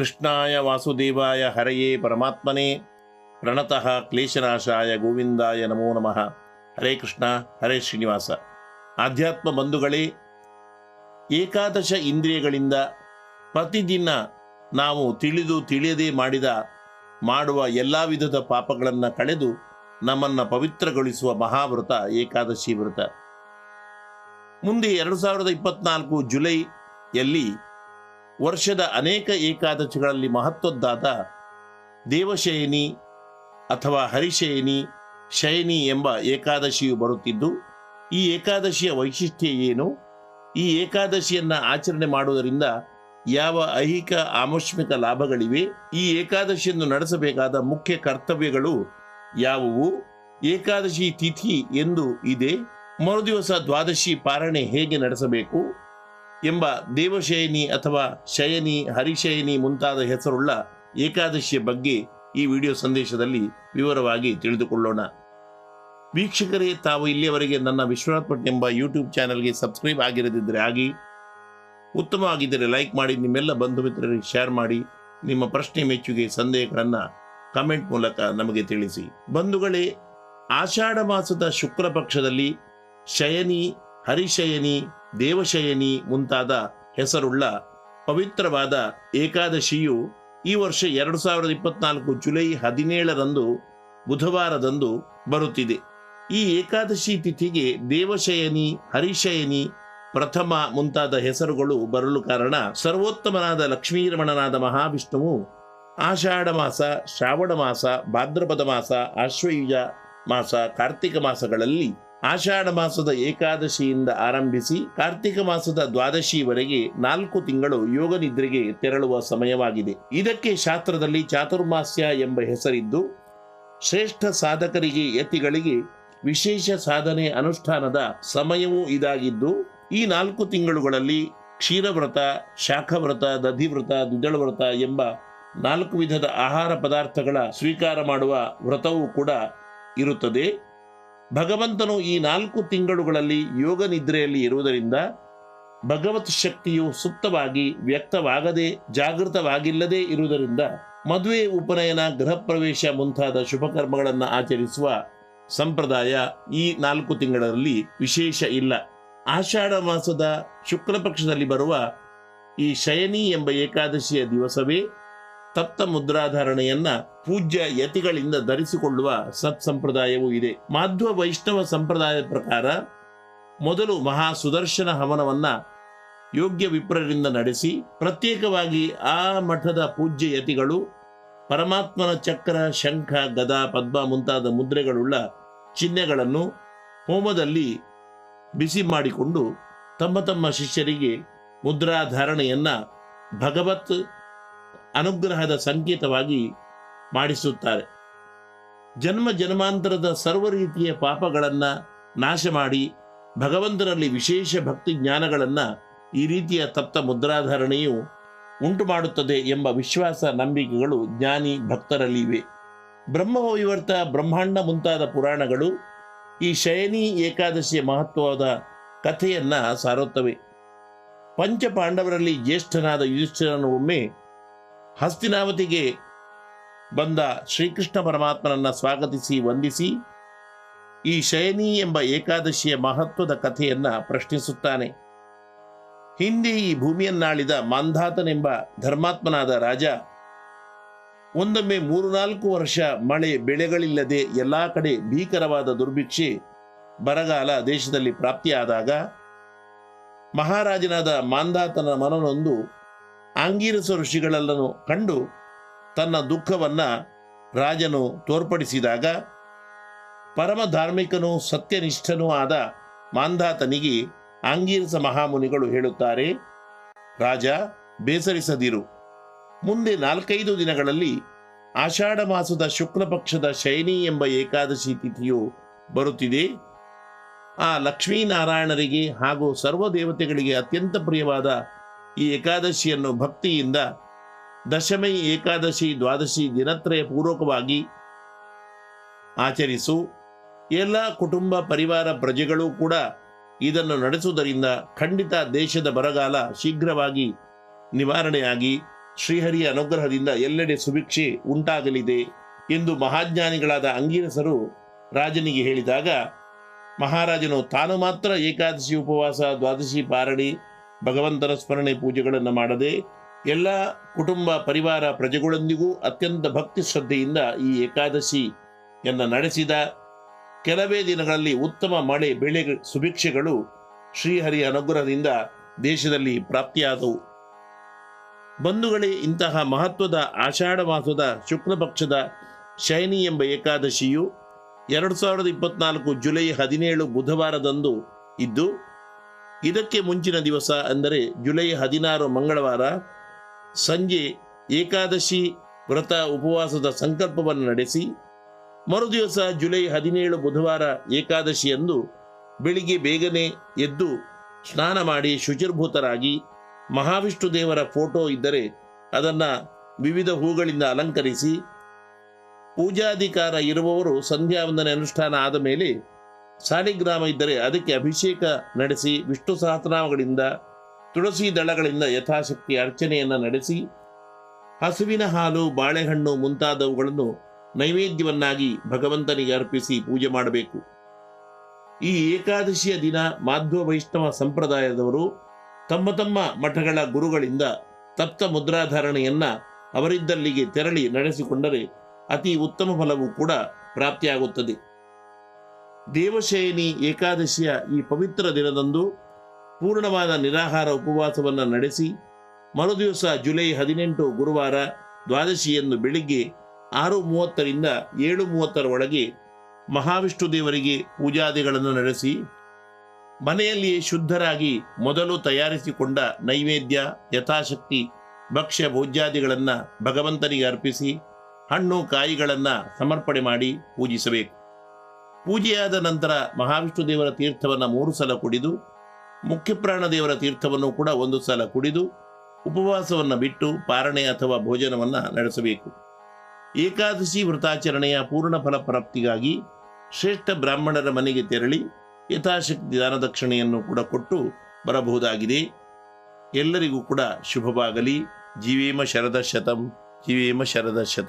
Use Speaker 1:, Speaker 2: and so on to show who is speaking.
Speaker 1: ಕೃಷ್ಣಾಯ ವಾಸುದೇವಾಯ ಹರೆಯೇ ಪರಮಾತ್ಮನೇ. ಪ್ರಣತಃ ಕ್ಲೇಶನಾಶಾಯ ಗೋವಿಂದಾಯ ನಮೋ ನಮಃ. ಹರೇ ಕೃಷ್ಣ, ಹರೇ ಶ್ರೀನಿವಾಸ. ಆಧ್ಯಾತ್ಮ ಬಂಧುಗಳೇ, ಏಕಾದಶ ಇಂದ್ರಿಯಗಳಿಂದ ಪ್ರತಿದಿನ ನಾವು ತಿಳಿದು ತಿಳಿಯದೆ ಮಾಡಿದ, ಮಾಡುವ ಎಲ್ಲ ವಿಧದ ಪಾಪಗಳನ್ನು ಕಳೆದು ನಮ್ಮನ್ನು ಪವಿತ್ರಗೊಳಿಸುವ ಮಹಾವ್ರತ, ಏಕಾದಶಿ ವ್ರತ. ಮುಂದೆ ಎರಡು ಸಾವಿರದ ಇಪ್ಪತ್ನಾಲ್ಕು ಜುಲೈಯಲ್ಲಿ ವರ್ಷದ ಅನೇಕ ಏಕಾದಶಿಗಳಲ್ಲಿ ಮಹತ್ವದ್ದಾದ ದೇವಶಯನಿ ಅಥವಾ ಹರಿಶಯನಿ, ಶಯನಿ ಎಂಬ ಏಕಾದಶಿಯು ಬರುತ್ತಿದ್ದು, ಈ ಏಕಾದಶಿಯ ವೈಶಿಷ್ಟ್ಯ ಏನು? ಈ ಏಕಾದಶಿಯನ್ನು ಆಚರಣೆ ಮಾಡುವುದರಿಂದ ಯಾವ ಐಹಿಕ ಆಮಸ್ಮಿಕ ಲಾಭಗಳಿವೆ? ಈ ಏಕಾದಶಿಯನ್ನು ನಡೆಸಬೇಕಾದ ಮುಖ್ಯ ಕರ್ತವ್ಯಗಳು ಯಾವುವು? ಏಕಾದಶಿ ತಿಥಿ ಎಂದು ಇದೆ. ಮರುದಿವಸ ದ್ವಾದಶಿ ಪಾರಣೆ ಹೇಗೆ ನಡೆಸಬೇಕು? ಎಂಬ ದೇವಶಯನಿ ಅಥವಾ ಶಯನಿ, ಹರಿಶಯನಿ ಮುಂತಾದ ಹೆಸರುಳ್ಳ ಏಕಾದಶಿಯ ಬಗ್ಗೆ ಈ ವಿಡಿಯೋ ಸಂದೇಶದಲ್ಲಿ ವಿವರವಾಗಿ ತಿಳಿದುಕೊಳ್ಳೋಣ. ವೀಕ್ಷಕರೇ, ತಾವು ಇಲ್ಲಿಯವರೆಗೆ ನನ್ನ ವಿಶ್ವನಾಥ್ ಭಟ್ ಎಂಬ ಯೂಟ್ಯೂಬ್ ಚಾನೆಲ್ಗೆ ಸಬ್ಸ್ಕ್ರೈಬ್ ಆಗಿರದಿದ್ದರೆ ಆಗಿ ಉತ್ತಮವಾಗಿದ್ದರೆ ಲೈಕ್ ಮಾಡಿ, ನಿಮ್ಮೆಲ್ಲ ಬಂಧು ಮಿತ್ರರಿಗೆ ಶೇರ್ ಮಾಡಿ, ನಿಮ್ಮ ಪ್ರಶ್ನೆ ಮೆಚ್ಚುಗೆ, ಸಂದೇಹಗಳನ್ನು ಕಮೆಂಟ್ ಮೂಲಕ ನಮಗೆ ತಿಳಿಸಿ. ಬಂಧುಗಳೇ, ಆಷಾಢ ಮಾಸದ ಶುಕ್ಲ ಪಕ್ಷದಲ್ಲಿ ಶಯನಿ, ಹರಿಶಯನಿ ದೇವಶಯನಿ ಮುಂತಾದ ಹೆಸರುಳ್ಳ ಪವಿತ್ರವಾದ ಏಕಾದಶಿಯು ಈ ವರ್ಷ ಎರಡು ಸಾವಿರದ ಇಪ್ಪತ್ನಾಲ್ಕು ಜುಲೈ ಹದಿನೇಳರಂದು ಬುಧವಾರದಂದು ಬರುತ್ತಿದೆ. ಈ ಏಕಾದಶಿ ತಿಥಿಗೆ ದೇವಶಯನಿ, ಹರಿಶಯನಿ, ಪ್ರಥಮ ಮುಂತಾದ ಹೆಸರುಗಳು ಬರಲು ಕಾರಣ ಸರ್ವೋತ್ತಮನಾದ ಲಕ್ಷ್ಮೀರಮಣನಾದ ಮಹಾವಿಷ್ಣುವು ಆಷಾಢ ಮಾಸ, ಶ್ರಾವಣ ಮಾಸ, ಭಾದ್ರಪದ ಮಾಸ, ಆಶ್ವಯುಜ ಮಾಸ, ಕಾರ್ತಿಕ ಮಾಸಗಳಲ್ಲಿ ಆಷಾಢ ಮಾಸದ ಏಕಾದಶಿಯಿಂದ ಆರಂಭಿಸಿ ಕಾರ್ತಿಕ ಮಾಸದ ದ್ವಾದಶಿವರೆಗೆ ನಾಲ್ಕು ತಿಂಗಳು ಯೋಗ ನಿದ್ರೆಗೆ ತೆರಳುವ ಸಮಯವಾಗಿದೆ. ಇದಕ್ಕೆ ಶಾಸ್ತ್ರದಲ್ಲಿ ಚಾತುರ್ಮಾಸ್ಯ ಎಂಬ ಹೆಸರಿದ್ದು, ಶ್ರೇಷ್ಠ ಸಾಧಕರಿಗೆ ಯತಿಗಳಿಗೆ ವಿಶೇಷ ಸಾಧನೆ ಅನುಷ್ಠಾನದ ಸಮಯವೂ ಇದಾಗಿದ್ದು, ಈ ನಾಲ್ಕು ತಿಂಗಳುಗಳಲ್ಲಿ ಕ್ಷೀರವ್ರತ, ಶಾಖವ್ರತ, ದಧಿವ್ರತ ದ್ವಿದಳ ವ್ರತ ಎಂಬ ನಾಲ್ಕು ವಿಧದ ಆಹಾರ ಪದಾರ್ಥಗಳ ಸ್ವೀಕಾರ ಮಾಡುವ ವ್ರತವೂ ಕೂಡ ಇರುತ್ತದೆ. ಭಗವಂತನು ಈ ನಾಲ್ಕು ತಿಂಗಳುಗಳಲ್ಲಿ ಯೋಗ ನಿದ್ರೆಯಲ್ಲಿ ಇರುವುದರಿಂದ ಭಗವತ್ ಶಕ್ತಿಯು ಸುಪ್ತವಾಗಿ ವ್ಯಕ್ತವಾಗದೆ ಜಾಗೃತವಾಗಿಲ್ಲದೆ ಇರುವುದರಿಂದ ಮದುವೆ, ಉಪನಯನ, ಗೃಹ ಪ್ರವೇಶ ಮುಂತಾದ ಶುಭ ಕರ್ಮಗಳನ್ನು ಆಚರಿಸುವ ಸಂಪ್ರದಾಯ ಈ ನಾಲ್ಕು ತಿಂಗಳಲ್ಲಿ ವಿಶೇಷ ಇಲ್ಲ. ಆಷಾಢ ಮಾಸದ ಶುಕ್ಲ ಪಕ್ಷದಲ್ಲಿ ಬರುವ ಈ ಶಯನಿ ಎಂಬ ಏಕಾದಶಿಯ ದಿವಸವೇ ತಪ್ತ ಮುದ್ರಾಧಾರಣೆಯನ್ನ ಪೂಜ್ಯ ಯತಿಗಳಿಂದ ಧರಿಸಿಕೊಳ್ಳುವ ಸತ್ ಸಂಪ್ರದಾಯವೂ ಇದೆ. ಮಾಧ್ವ ವೈಷ್ಣವ ಸಂಪ್ರದಾಯದ ಪ್ರಕಾರ ಮೊದಲು ಮಹಾ ಸುದರ್ಶನ ಹವನವನ್ನ ಯೋಗ್ಯ ವಿಪ್ರರಿಂದ ನಡೆಸಿ, ಪ್ರತ್ಯೇಕವಾಗಿ ಆ ಮಠದ ಪೂಜ್ಯ ಯತಿಗಳು ಪರಮಾತ್ಮನ ಚಕ್ರ, ಶಂಖ, ಗದಾ, ಪದ್ಮ ಮುಂತಾದ ಮುದ್ರೆಗಳುಳ್ಳ ಚಿಹ್ನೆಗಳನ್ನು ಹೋಮದಲ್ಲಿ ಬಿಸಿ ಮಾಡಿಕೊಂಡು ತಮ್ಮ ತಮ್ಮ ಶಿಷ್ಯರಿಗೆ ಮುದ್ರಾಧಾರಣೆಯನ್ನ ಭಗವತ್ ಅನುಗ್ರಹದ ಸಂಕೇತವಾಗಿ ಮಾಡಿಸುತ್ತಾರೆ. ಜನ್ಮ ಜನ್ಮಾಂತರದ ಸರ್ವ ರೀತಿಯ ಪಾಪಗಳನ್ನು ನಾಶ ಮಾಡಿ ಭಗವಂತನಲ್ಲಿ ವಿಶೇಷ ಭಕ್ತಿ ಜ್ಞಾನಗಳನ್ನು ಈ ರೀತಿಯ ತಪ್ತ ಮುದ್ರಾಧಾರಣೆಯು ಉಂಟು ಮಾಡುತ್ತದೆ ಎಂಬ ವಿಶ್ವಾಸ ನಂಬಿಕೆಗಳು ಜ್ಞಾನಿ ಭಕ್ತರಲ್ಲಿ ಇವೆ ಬ್ರಹ್ಮವೈವರ್ತ ಬ್ರಹ್ಮಾಂಡ ಮುಂತಾದ ಪುರಾಣಗಳು ಈ ಶಯನಿ ಏಕಾದಶಿಯ ಮಹತ್ವದ ಕಥೆಯನ್ನು ಸಾರುತ್ತವೆ. ಪಂಚ ಪಾಂಡವರಲ್ಲಿ ಜ್ಯೇಷ್ಠನಾದ ಯುಧಿಷ್ಠಿರನು ಒಮ್ಮೆ ಹಸ್ತಿನಾವತಿಗೆ ಬಂದ ಶ್ರೀಕೃಷ್ಣ ಪರಮಾತ್ಮನನ್ನ ಸ್ವಾಗತಿಸಿ, ವಂದಿಸಿ, ಈ ಶಯನಿ ಎಂಬ ಏಕಾದಶಿಯ ಮಹತ್ವದ ಕಥೆಯನ್ನ ಪ್ರಶ್ನಿಸುತ್ತಾನೆ. ಹಿಂದೆ ಈ ಭೂಮಿಯನ್ನಾಳಿದ ಮಾಂಧಾತನೆಂಬ ಧರ್ಮಾತ್ಮನಾದ ರಾಜ, ಒಂದೊಮ್ಮೆ ಮೂರು ನಾಲ್ಕು ವರ್ಷ ಮಳೆ ಬೆಳೆಗಳಿಲ್ಲದೆ ಎಲ್ಲಾ ಕಡೆ ಭೀಕರವಾದ ದುರ್ಭಿಕ್ಷೆ ಬರಗಾಲ ದೇಶದಲ್ಲಿ ಪ್ರಾಪ್ತಿಯಾದಾಗ ಮಹಾರಾಜನಾದ ಮಾಂಧಾತನ ಮನನೊಂದು ಆಂಗೀರಸ ಋಷಿಗಳೆಲ್ಲನು ಕಂಡು ತನ್ನ ದುಃಖವನ್ನ ರಾಜನು ತೋರ್ಪಡಿಸಿದಾಗ ಪರಮ ಧಾರ್ಮಿಕನೂ ಸತ್ಯನಿಷ್ಠನೂ ಆದ ಮಾಂಧಾತನಿಗೆ ಆಂಗೀರಸ ಮಹಾಮುನಿಗಳು ಹೇಳುತ್ತಾರೆ, ರಾಜ, ಬೇಸರಿಸದಿರು. ಮುಂದೆ ನಾಲ್ಕೈದು ದಿನಗಳಲ್ಲಿ ಆಷಾಢ ಮಾಸದ ಶುಕ್ಲ ಪಕ್ಷದ ಶೈನಿ ಎಂಬ ಏಕಾದಶಿ ತಿಥಿಯು ಬರುತ್ತಿದೆ. ಆ ಲಕ್ಷ್ಮೀನಾರಾಯಣರಿಗೆ ಹಾಗೂ ಸರ್ವ ದೇವತೆಗಳಿಗೆ ಅತ್ಯಂತ ಪ್ರಿಯವಾದ ಈ ಏಕಾದಶಿಯನ್ನು ಭಕ್ತಿಯಿಂದ ದಶಮಿ ಏಕಾದಶಿ ದ್ವಾದಶಿ ದಿನತ್ರಯ ಪೂರ್ವಕವಾಗಿ ಆಚರಿಸು. ಎಲ್ಲ ಕುಟುಂಬ ಪರಿವಾರ ಪ್ರಜೆಗಳು ಕೂಡ ಇದನ್ನು ನಡೆಸುವುದರಿಂದ ಖಂಡಿತ ದೇಶದ ಬರಗಾಲ ಶೀಘ್ರವಾಗಿ ನಿವಾರಣೆಯಾಗಿ ಶ್ರೀಹರಿಯ ಅನುಗ್ರಹದಿಂದ ಎಲ್ಲೆಡೆ ಸುಭಿಕ್ಷೆ ಉಂಟಾಗಲಿದೆ ಎಂದು ಮಹಾಜ್ಞಾನಿಗಳಾದ ಅಂಗೀರಸರು ರಾಜನಿಗೆ ಹೇಳಿದಾಗ, ಮಹಾರಾಜನು ತಾನು ಮಾತ್ರ ಏಕಾದಶಿ ಉಪವಾಸ, ದ್ವಾದಶಿ ಪಾರಣಿ ಭಗವಂತನ ಸ್ಮರಣೆ ಪೂಜೆಗಳನ್ನು ಮಾಡದೆ ಎಲ್ಲ ಕುಟುಂಬ, ಪರಿವಾರ ಪ್ರಜೆಗಳೊಂದಿಗೂ ಅತ್ಯಂತ ಭಕ್ತಿ ಶ್ರದ್ಧೆಯಿಂದ ಈ ಏಕಾದಶಿಯನ್ನು ನಡೆಸಿದ ಕೆಲವೇ ದಿನಗಳಲ್ಲಿ ಉತ್ತಮ ಮಳೆ ಬೆಳೆ ಸುಭಿಕ್ಷೆಗಳು ಶ್ರೀಹರಿ ಅನುಗ್ರಹದಿಂದ ದೇಶದಲ್ಲಿ ಪ್ರಾಪ್ತಿಯಾದವು. ಬಂಧುಗಳೇ, ಇಂತಹ ಮಹತ್ವದ ಆಷಾಢ ಮಾಸದ ಶುಕ್ಲ ಪಕ್ಷದ ಶೈನಿ ಎಂಬ ಏಕಾದಶಿಯು ಎರಡು ಸಾವಿರದ ಇಪ್ಪತ್ನಾಲ್ಕು ಜುಲೈ ಹದಿನೇಳು ಬುಧವಾರದಂದು ಇದ್ದು ಇದಕ್ಕೆ ಮುಂಚಿನ ದಿವಸ ಅಂದರೆ ಜುಲೈ ಹದಿನಾರು ಮಂಗಳವಾರ ಸಂಜೆ ಏಕಾದಶಿ ವ್ರತ ಉಪವಾಸದ ಸಂಕಲ್ಪವನ್ನು ನಡೆಸಿ ಮರುದಿವಸ ಜುಲೈ ಹದಿನೇಳು ಬುಧವಾರ ಏಕಾದಶಿಯಂದು ಬೆಳಿಗ್ಗೆ ಬೇಗನೆ ಎದ್ದು ಸ್ನಾನ ಮಾಡಿ ಶುಚಿರ್ಭೂತರಾಗಿ ಮಹಾವಿಷ್ಣು ದೇವರ ಫೋಟೋ ಇದ್ದರೆ ಅದನ್ನು ವಿವಿಧ ಹೂಗಳಿಂದ ಅಲಂಕರಿಸಿ ಪೂಜಾಧಿಕಾರ ಇರುವವರು ಸಂಧ್ಯಾ ವಂದನೆ ಅನುಷ್ಠಾನ ಆದ ಮೇಲೆ ಸಾಲಿಗ್ರಾಮ ಇದ್ದರೆ ಅದಕ್ಕೆ ಅಭಿಷೇಕ ನಡೆಸಿ ವಿಷ್ಣು ಸಹಸ್ರನಾಮಗಳಿಂದ ತುಳಸಿ ದಳಗಳಿಂದ ಯಥಾಶಕ್ತಿ ಅರ್ಚನೆಯನ್ನು ನಡೆಸಿ ಹಸುವಿನ ಹಾಲು, ಬಾಳೆಹಣ್ಣು ಮುಂತಾದವುಗಳನ್ನು ನೈವೇದ್ಯವನ್ನಾಗಿ ಭಗವಂತನಿಗೆ ಅರ್ಪಿಸಿ ಪೂಜೆ ಮಾಡಬೇಕು. ಈ ಏಕಾದಶಿಯ ದಿನ ಮಾಧ್ವ ವೈಷ್ಣವ ಸಂಪ್ರದಾಯದವರು ತಮ್ಮ ತಮ್ಮ ಮಠಗಳ ಗುರುಗಳಿಂದ ತಪ್ತ ಮುದ್ರಾಧಾರಣೆಯನ್ನ ಅವರಿದ್ದಲ್ಲಿಗೆ ತೆರಳಿ ನಡೆಸಿಕೊಂಡರೆ ಅತಿ ಉತ್ತಮ ಫಲವೂ ಕೂಡ ಪ್ರಾಪ್ತಿಯಾಗುತ್ತದೆ. ದೇವಶಯನಿ ಏಕಾದಶಿಯ ಈ ಪವಿತ್ರ ದಿನದಂದು ಪೂರ್ಣವಾದ ನಿರಾಹಾರ ಉಪವಾಸವನ್ನು ನಡೆಸಿ ಮರುದಿವಸ ಜುಲೈ ಹದಿನೆಂಟು ಗುರುವಾರ ದ್ವಾದಶಿಯನ್ನು ಬೆಳಿಗ್ಗೆ ಆರು ಮೂವತ್ತರಿಂದ ಏಳು ಮೂವತ್ತರ ಒಳಗೆ ಮಹಾವಿಷ್ಣು ದೇವರಿಗೆ ಪೂಜಾದಿಗಳನ್ನು ನಡೆಸಿ ಮನೆಯಲ್ಲಿಯೇ ಶುದ್ಧರಾಗಿ ಮೊದಲು ತಯಾರಿಸಿಕೊಂಡ ನೈವೇದ್ಯ, ಯಥಾಶಕ್ತಿ, ಭಕ್ಷ್ಯ ಭೋಜ್ಯಾದಿಗಳನ್ನು ಭಗವಂತನಿಗೆ ಅರ್ಪಿಸಿ ಹಣ್ಣು, ಕಾಯಿಗಳನ್ನು ಸಮರ್ಪಣೆ ಮಾಡಿ ಪೂಜಿಸಬೇಕು. ಪೂಜೆಯಾದ ನಂತರ ಮಹಾವಿಷ್ಣು ದೇವರ ತೀರ್ಥವನ್ನು ಮೂರು ಸಲ ಕುಡಿದು, ಮುಖ್ಯಪ್ರಾಣ ದೇವರ ತೀರ್ಥವನ್ನು ಕೂಡ ಒಂದು ಸಲ ಕುಡಿದು, ಉಪವಾಸವನ್ನು ಬಿಟ್ಟು ಪಾರಣೆ ಅಥವಾ ಭೋಜನವನ್ನು ನಡೆಸಬೇಕು. ಏಕಾದಶಿ ವ್ರತಾಚರಣೆಯ ಪೂರ್ಣ ಫಲ ಪ್ರಾಪ್ತಿಗಾಗಿ ಶ್ರೇಷ್ಠ ಬ್ರಾಹ್ಮಣರ ಮನೆಗೆ ತೆರಳಿ ಯಥಾಶಕ್ತಿ ದಾನದಕ್ಷಿಣೆಯನ್ನು ಕೂಡ ಕೊಟ್ಟು ಬರಬಹುದಾಗಿದೆ. ಎಲ್ಲರಿಗೂ ಕೂಡ ಶುಭವಾಗಲಿ. ಜೀವೇಮ ಶರದ ಶತಂ ಜೀವೇಮ ಶರದ ಶತಂ